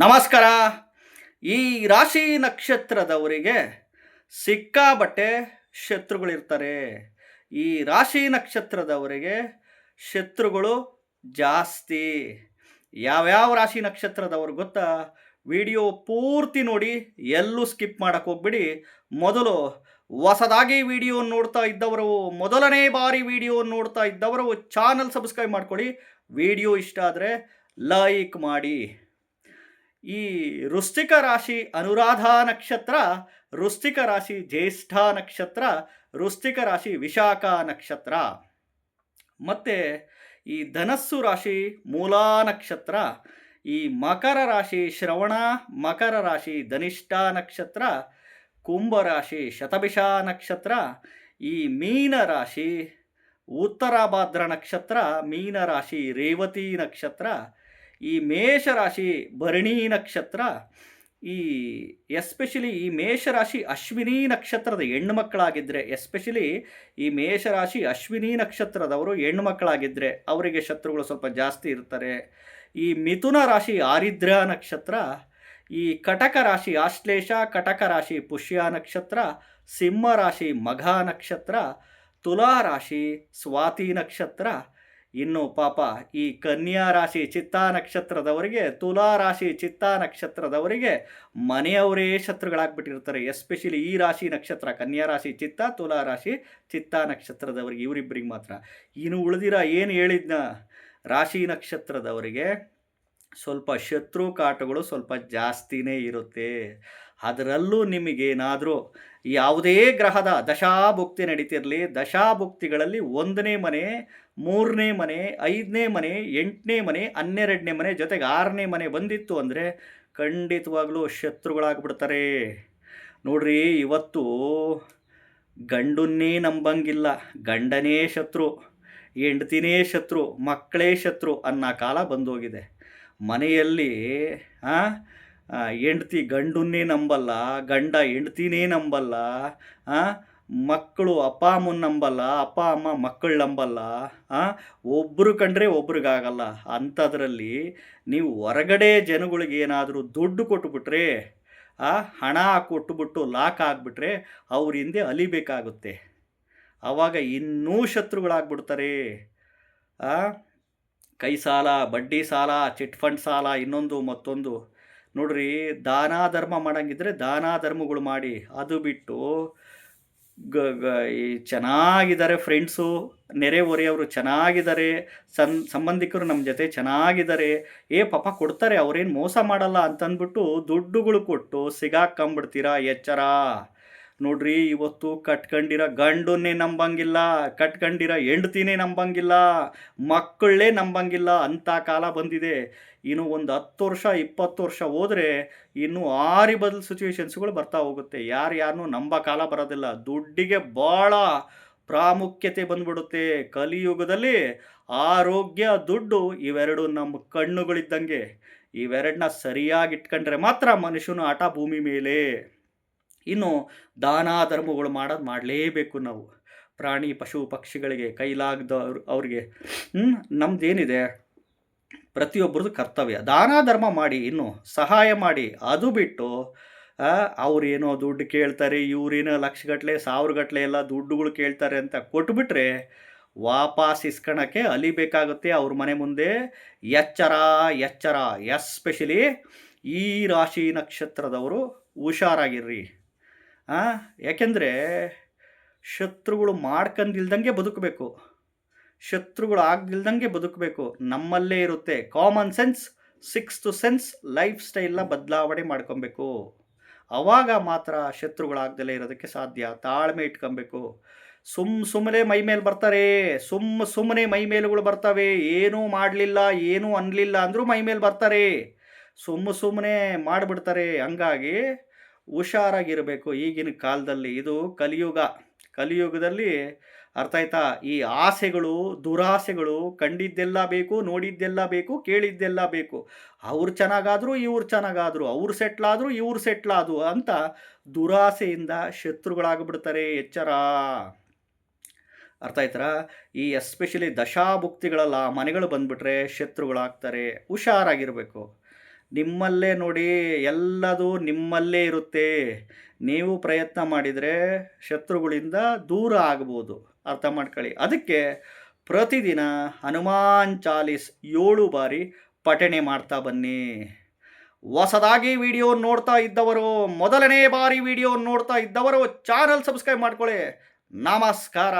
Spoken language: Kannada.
ನಮಸ್ಕಾರ. ಈ ರಾಶಿ ನಕ್ಷತ್ರದವರಿಗೆ ಸಿಕ್ಕಾಬಟ್ಟೆ ಶತ್ರುಗಳಿರ್ತಾರೆ. ಈ ರಾಶಿ ನಕ್ಷತ್ರದವರಿಗೆ ಶತ್ರುಗಳು ಜಾಸ್ತಿ. ಯಾವ್ಯಾವ ರಾಶಿ ನಕ್ಷತ್ರದವ್ರು ಗೊತ್ತಾ? ವಿಡಿಯೋ ಪೂರ್ತಿ ನೋಡಿ, ಎಲ್ಲೂ ಸ್ಕಿಪ್ ಮಾಡೋಕ್ಕೆ ಹೋಗ್ಬಿಡಿ. ಮೊದಲು ಹೊಸದಾಗಿ ವಿಡಿಯೋ ನೋಡ್ತಾ ಇದ್ದವರು, ಮೊದಲನೇ ಬಾರಿ ವಿಡಿಯೋ ನೋಡ್ತಾ ಇದ್ದವರು, ಚಾನಲ್ ಸಬ್ಸ್ಕ್ರೈಬ್ ಮಾಡ್ಕೊಳ್ಳಿ. ವಿಡಿಯೋ ಇಷ್ಟ ಆದರೆ ಲೈಕ್ ಮಾಡಿ. ಈ ವೃಶ್ಚಿಕ ರಾಶಿ ಅನುರಾಧ ನಕ್ಷತ್ರ, ವೃಶ್ಚಿಕ ರಾಶಿ ಜ್ಯೇಷ್ಠ ನಕ್ಷತ್ರ, ವೃಶ್ಚಿಕ ರಾಶಿ ವಿಶಾಖ ನಕ್ಷತ್ರ. ಮತ್ತು ಈ ಧನಸ್ಸು ರಾಶಿ ಮೂಲಾ ನಕ್ಷತ್ರ, ಈ ಮಕರ ರಾಶಿ ಶ್ರವಣ, ಮಕರ ರಾಶಿ ಧನಿಷ್ಠ ನಕ್ಷತ್ರ ಕುಂಭರಾಶಿ ಶತಭಿಷ ನಕ್ಷತ್ರ, ಈ ಮೀನ ರಾಶಿ ಉತ್ತರಾಭಾದ್ರ ನಕ್ಷತ್ರ, ಮೀನ ರಾಶಿ ರೇವತಿ ನಕ್ಷತ್ರ ಈ ಮೇಷರಾಶಿ ಭರಣಿ ನಕ್ಷತ್ರ, ಈ ಎಸ್ಪೆಷಲಿ ಈ ಮೇಷರಾಶಿ ಅಶ್ವಿನಿ ನಕ್ಷತ್ರದ ಹೆಣ್ಣು ಮಕ್ಕಳಾಗಿದ್ದರೆ ಎಸ್ಪೆಷಲಿ ಈ ಮೇಷರಾಶಿ ಅಶ್ವಿನಿ ನಕ್ಷತ್ರದವರು ಹೆಣ್ಣು ಮಕ್ಕಳಾಗಿದ್ದರೆ ಅವರಿಗೆ ಶತ್ರುಗಳು ಸ್ವಲ್ಪ ಜಾಸ್ತಿ ಇರ್ತಾರೆ. ಈ ಮಿಥುನ ರಾಶಿ ಆರಿದ್ರ ನಕ್ಷತ್ರ, ಈ ಕಟಕ ರಾಶಿ ಆಶ್ಲೇಷ ಕಟಕ ರಾಶಿ ಪುಷ್ಯ ನಕ್ಷತ್ರ, ಸಿಂಹ ರಾಶಿ ಮಘ ನಕ್ಷತ್ರ, ತುಲಾ ರಾಶಿ ಸ್ವಾತಿ ನಕ್ಷತ್ರ ಇನ್ನು ಪಾಪ ಈ ಕನ್ಯಾ ರಾಶಿ ಚಿತ್ತಾ ನಕ್ಷತ್ರದವರಿಗೆ, ತುಲಾ ರಾಶಿ ಚಿತ್ತಾ ನಕ್ಷತ್ರದವರಿಗೆ ಮನೆಯವರೇ ಶತ್ರುಗಳಾಗ್ಬಿಟ್ಟಿರ್ತಾರೆ. ಎಸ್ಪೆಷಲಿ ಈ ರಾಶಿ ನಕ್ಷತ್ರ, ಕನ್ಯಾ ರಾಶಿ ಚಿತ್ತ, ತುಲಾ ರಾಶಿ ಚಿತ್ತಾ ನಕ್ಷತ್ರದವರಿಗೆ, ಇವರಿಬ್ಬರಿಗೆ ಮಾತ್ರ. ಇನ್ನು ಉಳಿದಿರ ಏನು ಹೇಳಿದ್ನ? ರಾಶಿ ನಕ್ಷತ್ರದವರಿಗೆ ಸ್ವಲ್ಪ ಶತ್ರು ಕಾಟಗಳು ಸ್ವಲ್ಪ ಜಾಸ್ತಿನೇ ಇರುತ್ತೆ. ಅದರಲ್ಲೂ ನಿಮಗೇನಾದರೂ ಯಾವುದೇ ಗ್ರಹದ ದಶಾಭುಕ್ತಿ ನಡೀತಿರಲಿ, ದಶಾಭುಕ್ತಿಗಳಲ್ಲಿ ಒಂದನೇ ಮನೆ, ಮೂರನೇ ಮನೆ, ಐದನೇ ಮನೆ, ಎಂಟನೇ ಮನೆ, ಹನ್ನೆರಡನೇ ಮನೆ ಜೊತೆಗೆ ಆರನೇ ಮನೆ ಬಂದಿತ್ತು ಅಂದರೆ ಖಂಡಿತವಾಗ್ಲೂ ಶತ್ರುಗಳಾಗ್ಬಿಡ್ತಾರೆ. ನೋಡ್ರಿ, ಇವತ್ತು ಗಂಡನ್ನೇ ನಂಬಂಗಿಲ್ಲ, ಗಂಡನೇ ಶತ್ರು, ಹೆಂಡ್ತಿನೇ ಶತ್ರು, ಮಕ್ಕಳೇ ಶತ್ರು ಅನ್ನೋ ಕಾಲ ಬಂದೋಗಿದೆ. ಮನೆಯಲ್ಲಿ ಹೆಂಡ್ತಿ ಗಂಡನ್ನೇ ನಂಬಲ್ಲ, ಗಂಡ ಹೆಂಡ್ತಿನೇ ನಂಬಲ್ಲ ಮಕ್ಕಳು ಅಪ್ಪ ಅಮ್ಮನ ನಂಬಲ್ಲ, ಅಪ್ಪ ಅಮ್ಮ ಮಕ್ಕಳು ನಂಬಲ್ಲ ಒಬ್ಬರು ಕಂಡ್ರೆ ಒಬ್ರಿಗಾಗಲ್ಲ. ಅಂಥದ್ರಲ್ಲಿ ನೀವು ಹೊರಗಡೆ ಜನಗಳಿಗೆ ಏನಾದರೂ ದುಡ್ಡು ಕೊಟ್ಬಿಟ್ರೆ ಹಣ ಕೊಟ್ಟುಬಿಟ್ಟು ಲಾಕ್ ಆಗಿಬಿಟ್ರೆ ಅವ್ರ ಹಿಂದೆ ಅಲಿಬೇಕಾಗುತ್ತೆ. ಆವಾಗ ಇನ್ನೂ ಶತ್ರುಗಳಾಗ್ಬಿಡ್ತಾರೆ. ಕೈ ಸಾಲ, ಬಡ್ಡಿ ಸಾಲ, ಚಿಟ್ ಫಂಡ್ ಸಾಲ, ಇನ್ನೊಂದು ಮತ್ತೊಂದು. ನೋಡ್ರಿ ದಾನ ಧರ್ಮ ಮಾಡಂಗಿದ್ರೆ ದಾನ ಧರ್ಮಗಳು ಮಾಡಿ, ಅದು ಬಿಟ್ಟು ಗ ಗ, ಈ ಚೆನ್ನಾಗಿದ್ದಾರೆ ಫ್ರೆಂಡ್ಸು ನೆರೆಹೊರೆಯವರು ಚೆನ್ನಾಗಿದ್ದಾರೆ ಸನ್ ಸಂಬಂಧಿಕರು ನಮ್ಮ ಜೊತೆ ಚೆನ್ನಾಗಿದ್ದಾರೆ, ಏ ಪಾಪ ಕೊಡ್ತಾರೆ, ಅವ್ರೇನು ಮೋಸ ಮಾಡಲ್ಲ ಅಂತಂದ್ಬಿಟ್ಟು ದುಡ್ಡುಗಳು ಕೊಟ್ಟು ಸಿಗಾಕ್ಕಂಬಿಡ್ತೀರಾ ಎಚ್ಚರ? ನೋಡ್ರಿ, ಇವತ್ತು ಕಟ್ಕೊಂಡಿರೋ ಗಂಡನ್ನೇ ನಂಬಂಗಿಲ್ಲ, ಕಟ್ಕೊಂಡಿರೋ ಹೆಂಡ್ತಿನೇ ನಂಬಂಗಿಲ್ಲ ಮಕ್ಕಳೇ ನಂಬಂಗಿಲ್ಲ ಅಂಥ ಕಾಲ ಬಂದಿದೆ. ಇನ್ನು ಒಂದು ಹತ್ತು ವರ್ಷ, ಇಪ್ಪತ್ತು ವರ್ಷ ಹೋದರೆ ಇನ್ನು ಆರಿ ಬದಲು ಸಿಚುವೇಶನ್ಸ್ಗಳು ಬರ್ತಾ ಹೋಗುತ್ತೆ. ಯಾರು ಯಾರನ್ನೂ ನಂಬ ಕಾಲ ಬರೋದಿಲ್ಲ. ದುಡ್ಡಿಗೆ ಭಾಳ ಪ್ರಾಮುಖ್ಯತೆ ಬಂದ್ಬಿಡುತ್ತೆ. ಕಲಿಯುಗದಲ್ಲಿ ಆರೋಗ್ಯ, ದುಡ್ಡು ಇವೆರಡು ನಮ್ಮ ಕಣ್ಣುಗಳಿದ್ದಂಗೆ. ಇವೆರಡನ್ನ ಸರಿಯಾಗಿ ಇಟ್ಕೊಂಡ್ರೆ ಮಾತ್ರ ಮನುಷ್ಯನು ಆಟ ಭೂಮಿ ಮೇಲೆ. ಇನ್ನು ದಾನ ಧರ್ಮಗಳು ಮಾಡೋದು ಮಾಡಲೇಬೇಕು ನಾವು. ಪ್ರಾಣಿ, ಪಶು, ಪಕ್ಷಿಗಳಿಗೆ ಕೈಲಾಗದ ಅವ್ರಿಗೆ. ನಮ್ದೇನಿದೆ? ಪ್ರತಿಯೊಬ್ಬರದ್ದು ಕರ್ತವ್ಯ. ದಾನ ಧರ್ಮ ಮಾಡಿ, ಇನ್ನು ಸಹಾಯ ಮಾಡಿ, ಅದು ಬಿಟ್ಟು ಅವ್ರೇನೋ ದುಡ್ಡು ಕೇಳ್ತಾರೆ, ಇವ್ರೇನೋ ಲಕ್ಷಗಟ್ಟಲೆ ಸಾವಿರಗಟ್ಟಲೆ ಎಲ್ಲ ದುಡ್ಡುಗಳು ಕೇಳ್ತಾರೆ ಅಂತ ಕೊಟ್ಬಿಟ್ರೆ ವಾಪಸ್ ಇಸ್ಕೊಳಕ್ಕೆ ಅಲಿಬೇಕಾಗುತ್ತೆ ಅವ್ರ ಮನೆ ಮುಂದೆ. ಎಚ್ಚರ ಎಚ್ಚರ. ಎಸ್ಪೆಷಲಿ ಈ ರಾಶಿ ನಕ್ಷತ್ರದವರು ಹುಷಾರಾಗಿರ್ರಿ. ಯಾಕೆಂದರೆ ಶತ್ರುಗಳು ಮಾಡ್ಕಂದಿಲ್ದಂಗೆ ಬದುಕಬೇಕು. ಶತ್ರುಗಳು ಆಗದಿಲ್ದಂಗೆ ಬದುಕಬೇಕು. ನಮ್ಮಲ್ಲೇ ಇರುತ್ತೆ. Common sense sixth sense life ಸ್ಟೈಲ್ನ ಬದಲಾವಣೆ ಮಾಡ್ಕೊಬೇಕು. ಆವಾಗ ಮಾತ್ರ ಶತ್ರುಗಳಾಗ್ದಲೇ ಇರೋದಕ್ಕೆ ಸಾಧ್ಯ. ತಾಳ್ಮೆ ಇಟ್ಕೊಬೇಕು. ಸುಮ್ಮ ಸುಮ್ಮನೆ ಮೈ ಮೇಲೆ ಬರ್ತಾರೆ. ಸುಮ್ಮ ಸುಮ್ಮನೆ ಮೈ ಮೇಲುಗಳು ಬರ್ತವೆ. ಏನೂ ಮಾಡಲಿಲ್ಲ, ಏನೂ ಅನ್ನಲಿಲ್ಲ ಅಂದರೂ ಮೈ ಮೇಲೆ ಬರ್ತಾರೆ. ಸುಮ್ಮ ಸುಮ್ಮನೆ ಮಾಡಿಬಿಡ್ತಾರೆ. ಹಂಗಾಗಿ ಹುಷಾರಾಗಿರಬೇಕು ಈಗಿನ ಕಾಲದಲ್ಲಿ. ಇದು ಕಲಿಯುಗ. ಕಲಿಯುಗದಲ್ಲಿ ಅರ್ಥ ಆಯ್ತಾ? ಈ ಆಸೆಗಳು, ದುರಾಸೆಗಳು ಕಂಡಿದ್ದೆಲ್ಲ ಬೇಕು, ನೋಡಿದ್ದೆಲ್ಲ ಬೇಕು, ಕೇಳಿದ್ದೆಲ್ಲ ಬೇಕು. ಅವ್ರು ಚೆನ್ನಾಗಾದ್ರು ಇವ್ರು ಚೆನ್ನಾಗಾದ್ರು, ಅವ್ರು ಸೆಟ್ಲಾದ್ರು ಇವ್ರು ಸೆಟ್ಲಾದ್ರು ಅಂತ ದುರಾಸೆಯಿಂದ ಶತ್ರುಗಳಾಗ್ಬಿಡ್ತಾರೆ ಎಚ್ಚರ. ಅರ್ಥ ಆಯ್ತರ? ಈ ಎಸ್ಪೆಷಲಿ ದಶಾಭುಕ್ತಿಗಳಲ್ಲ ಮನೆಗಳು ಬಂದ್ಬಿಟ್ರೆ ಶತ್ರುಗಳಾಗ್ತಾರೆ. ಹುಷಾರಾಗಿರಬೇಕು. ನಿಮ್ಮಲ್ಲೇ ನೋಡಿ ಎಲ್ಲದೂ ನಿಮ್ಮಲ್ಲೇ ಇರುತ್ತೆ. ನೀವು ಪ್ರಯತ್ನ ಮಾಡಿದರೆ ಶತ್ರುಗಳಿಂದ ದೂರ ಆಗ್ಬೋದು. ಅರ್ಥ ಮಾಡ್ಕೊಳ್ಳಿ. ಅದಕ್ಕೆ ಪ್ರತಿದಿನ ಹನುಮಾನ್ ಚಾಲೀಸ್ ಏಳು ಬಾರಿ ಪಠಣೆ ಮಾಡ್ತಾ ಬನ್ನಿ. ಹೊಸದಾಗಿ ವಿಡಿಯೋ ನೋಡ್ತಾ ಇದ್ದವರು, ಮೊದಲನೇ ಬಾರಿ ವಿಡಿಯೋ ನೋಡ್ತಾ ಇದ್ದವರು, ಚಾನಲ್ ಸಬ್ಸ್ಕ್ರೈಬ್ ಮಾಡ್ಕೊಳ್ಳಿ. ನಮಸ್ಕಾರ.